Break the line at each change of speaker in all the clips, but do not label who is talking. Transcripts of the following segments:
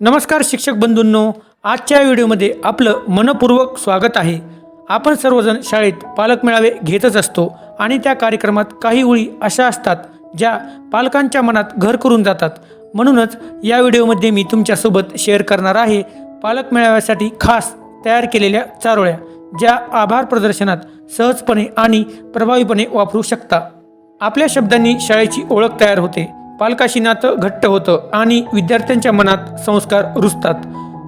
नमस्कार शिक्षक बंधूंनो आजच्या व्हिडिओमध्ये आपलं मनपूर्वक स्वागत आहे. आपण सर्वजण शाळेत पालक मेळावे घेतच असतो आणि त्या कार्यक्रमात काही ओळी अशा असतात ज्या पालकांच्या मनात घर करून जातात. म्हणूनच या व्हिडिओमध्ये मी तुमच्यासोबत शेअर करणार आहे पालक मेळाव्यासाठी खास तयार केलेल्या चारोळ्या ज्या आभार प्रदर्शनात सहजपणे आणि प्रभावीपणे वापरू शकता. आपल्या शब्दांनी शाळेची ओळख तयार होते. पालकाशी नातं घट्ट होतं आणि विद्यार्थ्यांच्या मनात संस्कार रुजतात.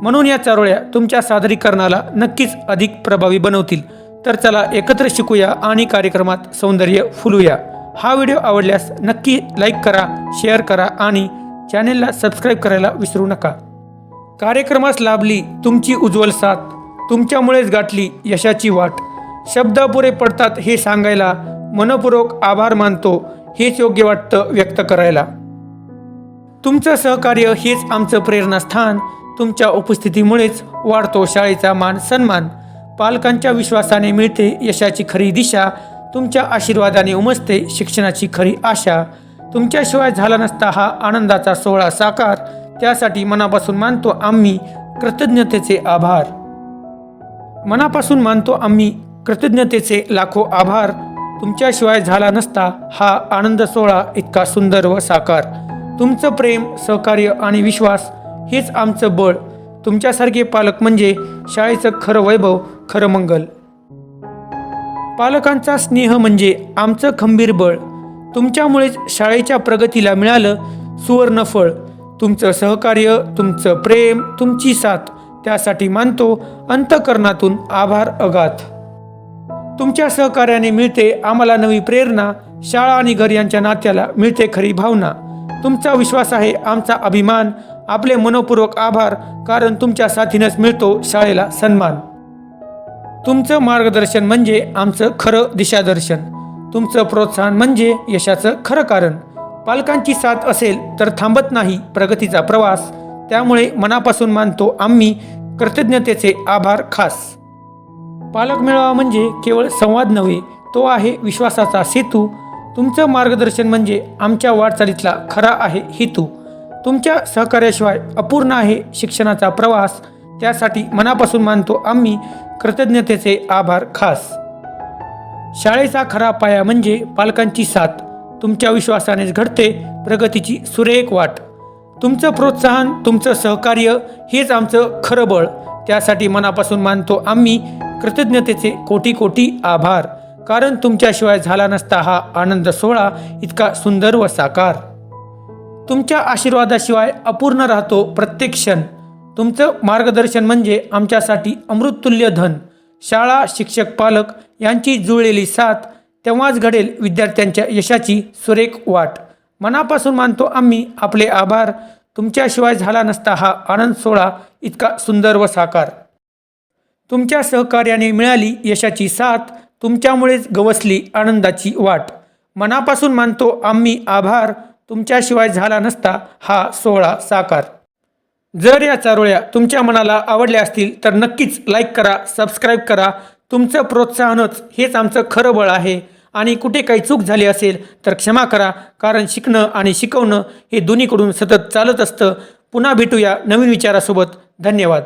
म्हणून या चारोळ्या तुमच्या सादरीकरणाला नक्कीच अधिक प्रभावी बनवतील. तर चला एकत्र शिकूया आणि कार्यक्रमात सौंदर्य फुलूया. हा व्हिडिओ आवडल्यास नक्की लाईक करा शेअर करा आणि चॅनेलला सबस्क्राईब करायला विसरू नका. कार्यक्रमास लाभली तुमची उज्ज्वल साथ तुमच्यामुळेच गाठली यशाची वाट. शब्द पुरे पडतात हे सांगायला मनपूर्वक आभार मानतो हेच योग्य वाटतं व्यक्त करायला. तुमचं सहकार्य हेच आमचं प्रेरणास्थान. तुमच्या उपस्थितीमुळेच वाढतो शाळेचा मान सन्मान. पालकांच्या विश्वासाने मिळते यशाची खरी दिशा. तुमच्या आशीर्वादाने उमजते शिक्षणाची खरी आशा. तुमच्याशिवाय झाला नसता हा आनंदाचा सोहळा साकार. त्यासाठी मनापासून मानतो आम्ही कृतज्ञतेचे आभार. मनापासून मानतो आम्ही कृतज्ञतेचे लाखो आभार. तुमच्याशिवाय झाला नसता हा आनंद सोहळा इतका सुंदर व साकार. तुमचं प्रेम सहकार्य आणि विश्वास हेच आमचं बळ. तुमच्यासारखे पालक म्हणजे शाळेचं खरं वैभव खरं मंगल. पालकांचा स्नेह म्हणजे आमचं खंबीर बळ. तुमच्यामुळेच शाळेच्या प्रगतीला मिळालं सुवर्णफळ तुमचं सहकार्य तुमचं प्रेम तुमची साथ त्यासाठी मानतो अंतकरणातून आभार अगात तुमच्या सहकार्याने मिळते आम्हाला नवी प्रेरणा. शाळा आणि घर यांच्या नात्याला मिळते खरी भावना. तुमचा विश्वास आहे आमचा अभिमान आपले मनपूर्वक आभार कारण तुमच्या साथीनंच मिळतो शाळेला सन्मान. तुमचं मार्गदर्शन म्हणजे आमचं खरं दिशादर्शन. तुमचं प्रोत्साहन म्हणजे यशाचं खरं कारण. पालकांची साथ असेल तर थांबत नाही प्रगतीचा प्रवास. त्यामुळे मनापासून मानतो आम्ही कृतज्ञतेचे आभार खास. पालक मेळावा म्हणजे केवळ संवाद नव्हे तो आहे विश्वासाचा सेतू. तुमचं मार्गदर्शन म्हणजे आमच्या वाटचालीतला खरा आहे हेतू. तुमच्या सहकार्याशिवाय अपूर्ण आहे शिक्षणाचा प्रवास. त्यासाठी मनापासून मानतो आम्ही कृतज्ञतेचे आभार खास. शाळेचा खरा पाया म्हणजे पालकांची साथ. तुमच्या विश्वासानेच घडते प्रगतीची सुरेख वाट. तुमचं प्रोत्साहन तुमचं सहकार्य हेच आमचं खरं बळ. त्यासाठी मनापासून मानतो आम्ही कृतज्ञतेचे कोटी कोटी आभार. कारण तुमच्याशिवाय झाला नसता हा आनंद सोहळा इतका सुंदर व साकार. तुमच्या आशीर्वादाशिवाय अपूर्ण राहतो प्रत्येक क्षण. तुमचं मार्गदर्शन म्हणजे आमच्यासाठी अमृततुल्य धन. शाळा शिक्षक पालक यांची जुळलेली साथ तेव्हाच घडेल विद्यार्थ्यांच्या यशाची सुरेख वाट. मनापासून मानतो आम्ही आपले आभार. तुमच्याशिवाय झाला नसता हा आनंद सोहळा इतका सुंदर व साकार. तुमच्या सहकार्याने मिळाली यशाची साथ तुमच्यामुळेच गवसली आनंदाची वाट. मनापासून मानतो आम्ही आभार तुमच्याशिवाय झाला नसता हा सोहळा साकार. जर या चारोळ्या तुमच्या मनाला आवडल्या असतील तर नक्कीच लाईक करा सबस्क्राईब करा. तुमचं प्रोत्साहनच हेच आमचं खरं बळ आहे. आणि कुठे काही चूक झाली असेल तर क्षमा करा. कारण शिकणं आणि शिकवणं हे दोन्हीकडून सतत चालत असतं. पुन्हा भेटूया नवीन विचारासोबत. धन्यवाद.